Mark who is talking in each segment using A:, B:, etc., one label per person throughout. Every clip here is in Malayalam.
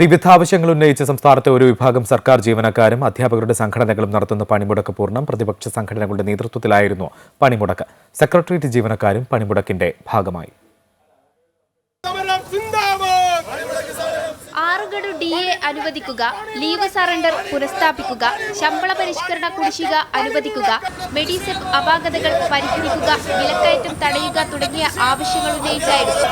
A: വിവിധ ആവശ്യങ്ങൾ ഉന്നയിച്ച് സംസ്ഥാനത്തെ ഒരു വിഭാഗം സർക്കാർ ജീവനക്കാരും അധ്യാപകരുടെ സംഘടനകളും നടത്തുന്ന പണിമുടക്ക് പൂർണം പ്രതിപക്ഷ സംഘടനകളുടെ നേതൃത്വത്തിലായിരുന്നു പണിമുടക്ക്. സെക്രട്ടേറിയറ്റ് ജീവനക്കാരും പണിമുടക്കിന്റെ ഭാഗമായി.
B: ആറുഗഡു ഡി എ അനുവദിക്കുക ലീവ് സറണ്ടർ പുനഃസ്ഥാപിക്കുക ശമ്പള പരിഷ്കരണ കുടിശ്ശിക അനുവദിക്കുക മെഡിസെപ്പ് അപാകതകൾ പരിഹരിക്കുക വിലക്കയറ്റം തടയുക തുടങ്ങിയ ആവശ്യങ്ങൾ ഉന്നയിച്ചായിരുന്നു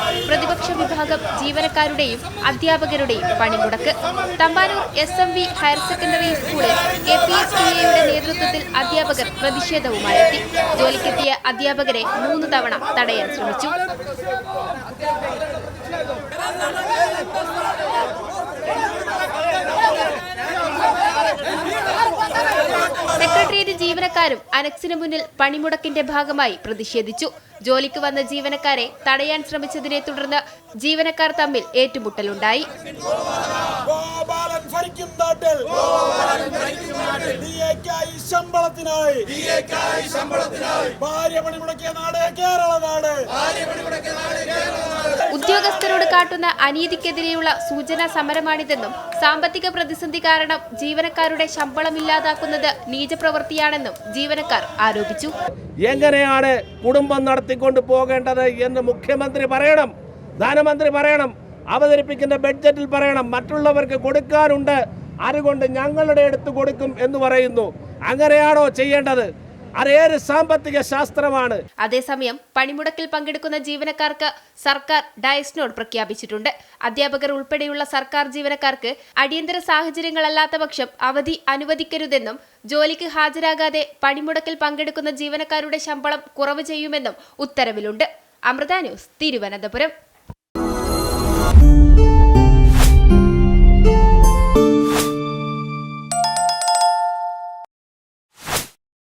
B: വിഭാഗം ജീവനക്കാരുടെയും അധ്യാപകരുടെയും പണിമുടക്ക്. Thampanoor S M V higher secondary സ്കൂളിൽ കെ പി എസ് ടി എയുടെ നേതൃത്വത്തിൽ അധ്യാപകർ പ്രതിഷേധവുമായെത്തി. ജോലിക്കെത്തിയ അധ്യാപകരെ മൂന്ന് തവണ തടയാൻ ശ്രമിച്ചു. സെക്രട്ടേറിയറ്റ് ജീവനക്കാരും അനക്സിന് മുന്നിൽ പണിമുടക്കിന്റെ ഭാഗമായി പ്രതിഷേധിച്ചു. ജോലിക്ക് വന്ന ജീവനക്കാരെ തടയാൻ ശ്രമിച്ചതിനെ തുടർന്ന് ജീവനക്കാർ തമ്മിൽ ഏറ്റുമുട്ടലുണ്ടായി.
C: ശമ്പളത്തിനായി. ഭാര്യ പണിമുടക്കിയ നാട് കേരള നാട്.
B: ഉദ്യോഗസ്ഥരോട് കാട്ടുന്ന അനീതിക്കെതിരെയുള്ള സൂചനാ സമരമാണിതെന്നും സാമ്പത്തിക പ്രതിസന്ധി കാരണം ജീവനക്കാരുടെ ശമ്പളം ഇല്ലാതാക്കുന്നത് നീചപ്രവൃത്തിയാണെന്നും ജീവനക്കാർ ആരോപിച്ചു.
D: എങ്ങനെയാണ് കുടുംബം നടത്തിക്കൊണ്ട് പോകേണ്ടത് എന്ന് മുഖ്യമന്ത്രി പറയണം ധനമന്ത്രി പറയണം അവതരിപ്പിക്കുന്ന ബഡ്ജറ്റിൽ പറയണം മറ്റുള്ളവർക്ക് കൊടുക്കാനുണ്ട് അതുകൊണ്ട് ഞങ്ങളുടെ അടുത്ത് കൊടുക്കും എന്ന് പറയുന്നു. അങ്ങനെയാണോ ചെയ്യേണ്ടത്? അതേത് സാമ്പത്തിക ശാസ്ത്രമാണ്.
B: അതേസമയം പണിമുടക്കിൽ പങ്കെടുക്കുന്ന ജീവനക്കാർക്ക് സർക്കാർ ഡയസ് നോട്ട് പ്രഖ്യാപിച്ചിട്ടുണ്ട്. അധ്യാപകർ ഉൾപ്പെടെയുള്ള സർക്കാർ ജീവനക്കാർക്ക് അടിയന്തര സാഹചര്യങ്ങളല്ലാത്ത പക്ഷം അവധി അനുവദിക്കരുതെന്നും ജോലിക്ക് ഹാജരാകാതെ പണിമുടക്കിൽ പങ്കെടുക്കുന്ന ജീവനക്കാരുടെ ശമ്പളം കുറവ് ചെയ്യുമെന്നും ഉത്തരവിലുണ്ട്. അമൃത ന്യൂസ് തിരുവനന്തപുരം.